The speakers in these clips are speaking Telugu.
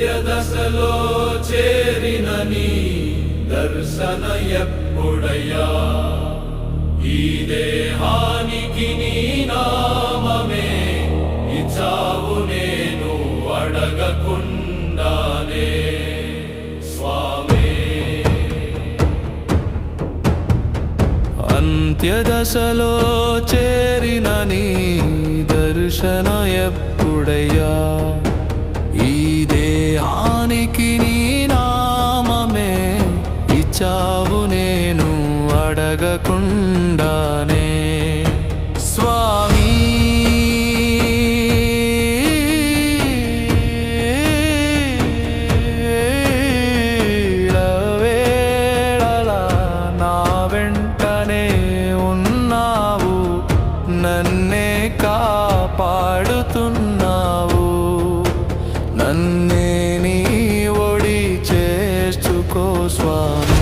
దశలో చేరినని దర్శన ఎప్పుడయ్యా? ఈ దేహానికి నీ నామమే ఇచ్చావు నేను అడగకుండానే. స్వామి. అంత్యదశలో చేరిన నీ దర్శన ఎప్పుడయ్యా? ఈ దేహానికి నీ నామమే ఇచ్చావు నేను అడగకుండానే. స్వామి వేళలా నా వెంటనే ఉన్నావు. నన్నే కాపాడు చేర్చుకో స్వామి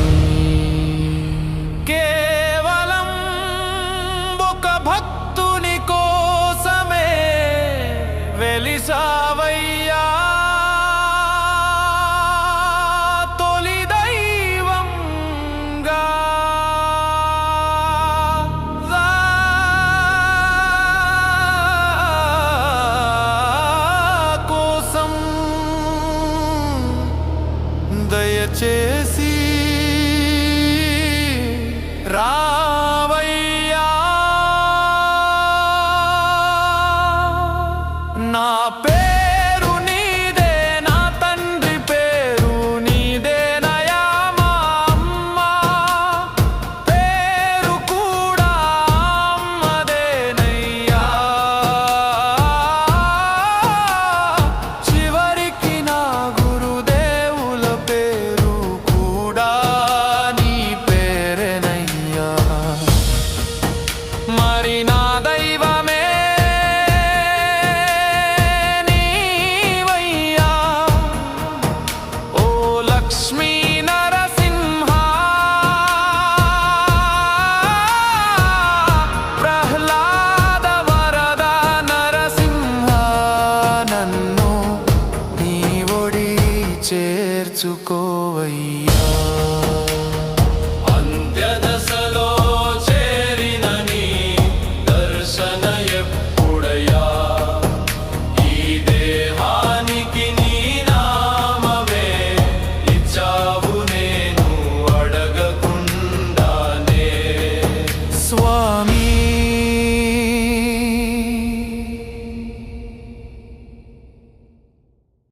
నా చేర్చుకోవయ్యా అంత్యదశలో చేరినని దర్శన ఎప్పుడయ్యా?